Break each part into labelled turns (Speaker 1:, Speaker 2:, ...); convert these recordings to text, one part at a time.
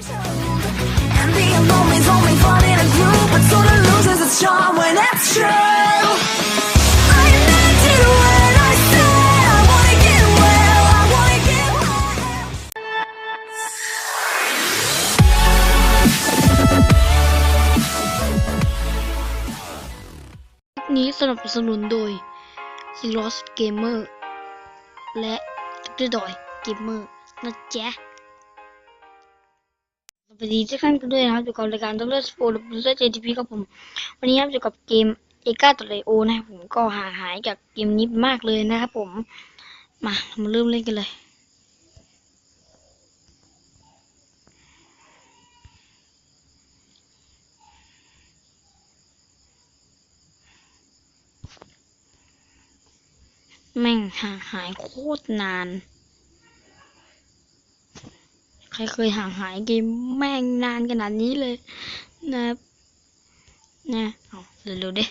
Speaker 1: นี้สนับสนุนโดย z e r o s Gamer และด้วยดอย Gamer นะจ๊ะ สวัสดีทุกท่านกันด้วยนะครับอยู่กับรายการดรสโปร์ดบูเซอร์เจทีพีครับผม วันนี้ครับอยู่กับเกมเอกาตัวไโอนะครับผมก็ห่างหายจากเกมนี้มากเลยนะครับผม มาเรามาเริ่มเล่นกันเลย แม่งห่างหายโคตรนาน รเคยห่างหายเกมแม่งนานขนาดนี้เลยนะนะเอาเร็วๆดิ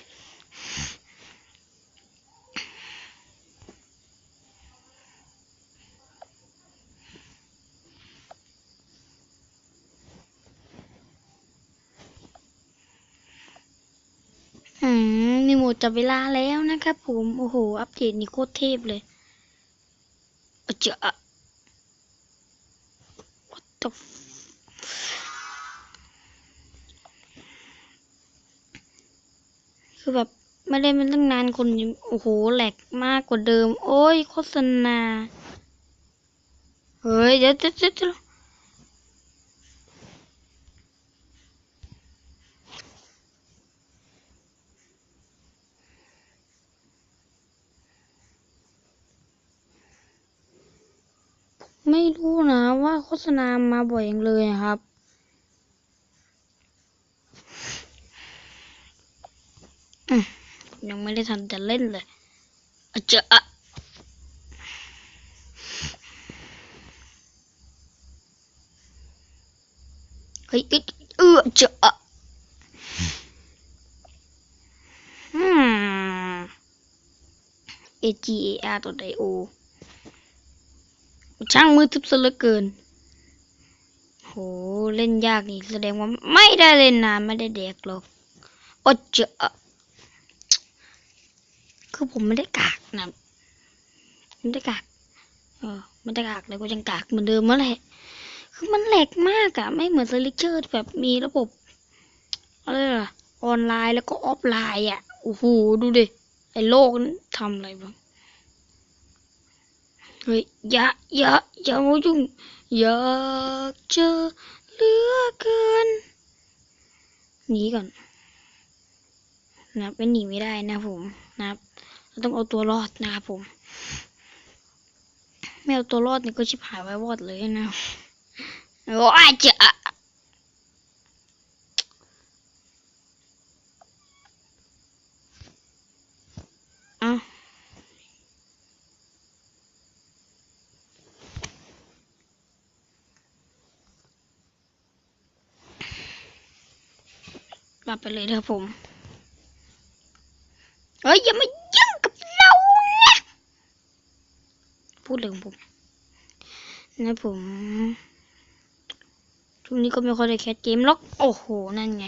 Speaker 1: อืมมีโหมดจับเวลาแล้วนะครับผม โอ้โห อัปเดตนี่โคตรเทพเลยเจ้า the f- คือแบบไม่ได้มาตั้งนานคนโอ้โหแหลกมากกว่าเดิม โอ้ยโฆษณา เฮ้ย เดี๋ยวเดี๋ยวเดี๋ยว ไม่รู้นะว่าโฆษณามาบ่อยอย่างเลยครับ ยังไม่ได้ทันจะเล่นเลยอะเจาอะเฮ้ยเออเจาอะอืม A G A R ตัวไดโอ ช่างมือทึบซะเหลือเกิน โห เล่นยากนี่แสดงว่าไม่ได้เล่นนานไม่ได้เด็กหรอกโอ้เจาะคือผมไม่ได้กากนะไม่ได้กากเออไม่ได้กากเลยก็ยังกากเหมือนเดิมมื่อแหละ คือมันแหลกมากอะไม่เหมือนสลิเชอร์แบบมีระบบอะไรล่ะออนไลน์แล้วก็ออฟไลน์อะโอ้โหดูดิไอ้โลกนั้นทำอะไรบ้าง เฮ้ยอย่าอย่าอย่ามายุ่งอยากเจอเหลือเกินหนีก่อนนะครับไม่หนีไม่ได้นะผมนะครับเราต้องเอาตัวรอดนะครับผมไม่เอาตัวรอดนี่ก็ชิบหายไว้วอดเลยนะโอ้ยเจะเอา กลับไปเลยนะครับผม เฮ้ย อย่ามายุ่งกับเรานะพูดเรื่องผม นะผมช่วงนี้ก็ไม่ค่อยได้แคสเกมหรอก โอ้โห นั่นไง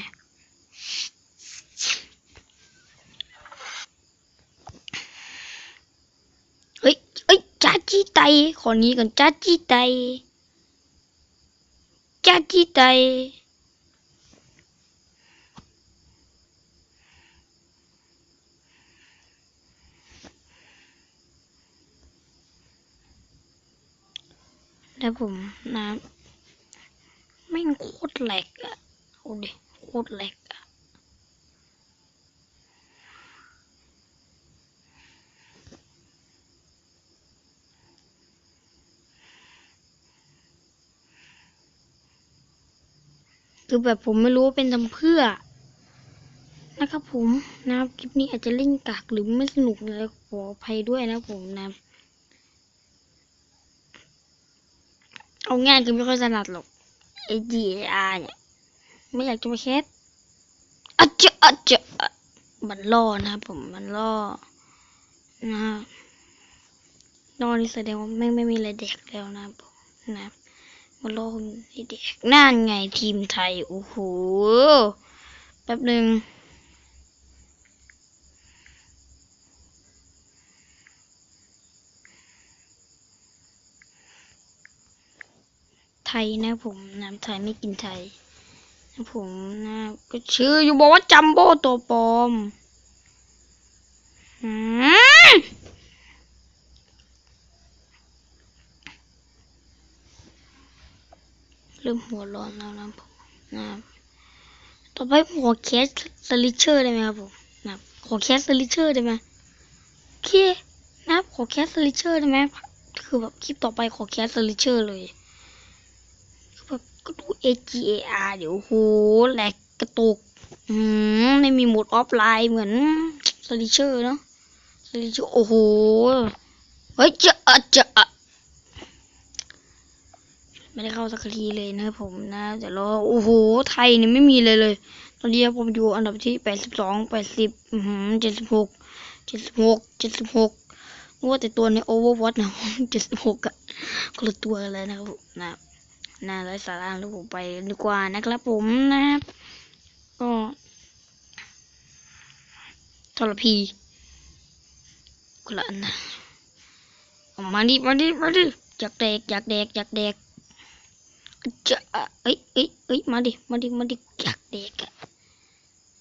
Speaker 1: เฮ้ยเอ้ยจ้าจีไตขอนี้ก่อนจ้าจีไตจ้าจีไต แล้วผมนะแม่โคตรแหลกอะโอ้ดิโคตรแหลกอะคือแบบผมไม่รู้ว่าเป็นทำเพื่อ นะครับผมนะครับคลิปนี้อาจจะเล่นกากหรือไม่สนุกเลยขออภัยด้วยนะผมนะ เอาง่ายคือไม่ค่อยถนัดหรอกไอ้ DAR เนี่ย ไม่อยากจะมาแคสอะเจาอะเจามันล่อนะผมมันล่อนะล่อนนี่แสดงว่าแม่งไม่มีอะไรเด็กแล้วนะผมนะครับมาลองให้เด็กนั่นไงทีมไทย โอ้โหแป๊บหนึ่ง ไทยนะผมน้ำไทยไม่กินไทยนะผมนะก็ชื่ออยู่บอกว่าจัมโบ้ตัวปลอมอืมเริ่มหัวร้อนแล้วนะผมนะต่อไปขอแคสสลิเชอร์ได้ไหมครับผมนะขอแคสสลิเชอร์ได้ไหมโอเคนับขอแคสสลิเชอร์ได้ไหมคือแบบคลิปต่อไปขอแคสสลิเชอร์เลย ก็ดู A G A R เดี๋ยวโหแหลกกระตุก อืมไม่มีโหมดออฟไลน์เหมือนสลิเชอร์เนาะสลิเชอร์โอ้โห เฮ้ยเจะอะเจะอะไม่ได้เข้าสักทีเลยนะผมนะเดี๋ยวรอโอ้โห ไทยเนี่ยไม่มีเลยเลย ตอนนี้ผมอยู่อันดับที่แปดสิบสองแปดสิบอือหือเจ็ดสิบหกเจ็ดสิบหกเจ็ดสิบหกว่าแต่ตัวใน Overwatch นะเจ็ดสิบหกอะคนละตัวเลยนะครับผมนะ น่าไร้สาระแล้วผมไปดีกว่านะครับผมนะครับ ก็ทรพีคนละอันนะมาดิมาดิมาดิอยากแดกอยากแดกอยากแดกจะเอ้ยเอ้ยเอ้ยมาดิมาดิมาดิอยากแดกอะ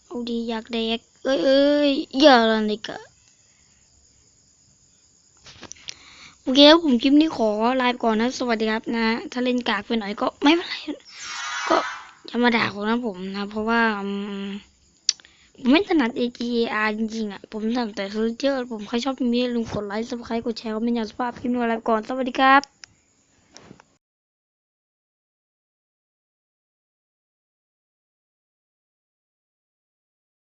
Speaker 1: เอาดิอยากแดกเอ้ยเอ้ยอย่าอะไรกะโอเคครับผมคลิปนี้ขอลาไปก่อนนะสวัสดีครับนะ ถ้าเล่นกากไปหน่อยก็ไม่เป็นไรก็อย่ามาด่าผมนะผมนะ เพราะว่าผมไม่ถนัด AGR จริงๆอะ ผมถนัดแต่โซเชียลผมใครชอบมีอย่าลืมกดไลค์ subscribe กดแชร์ก็ไม่อยากสภาพคลิปนี้ลาไปก่อนสวัสดีครับ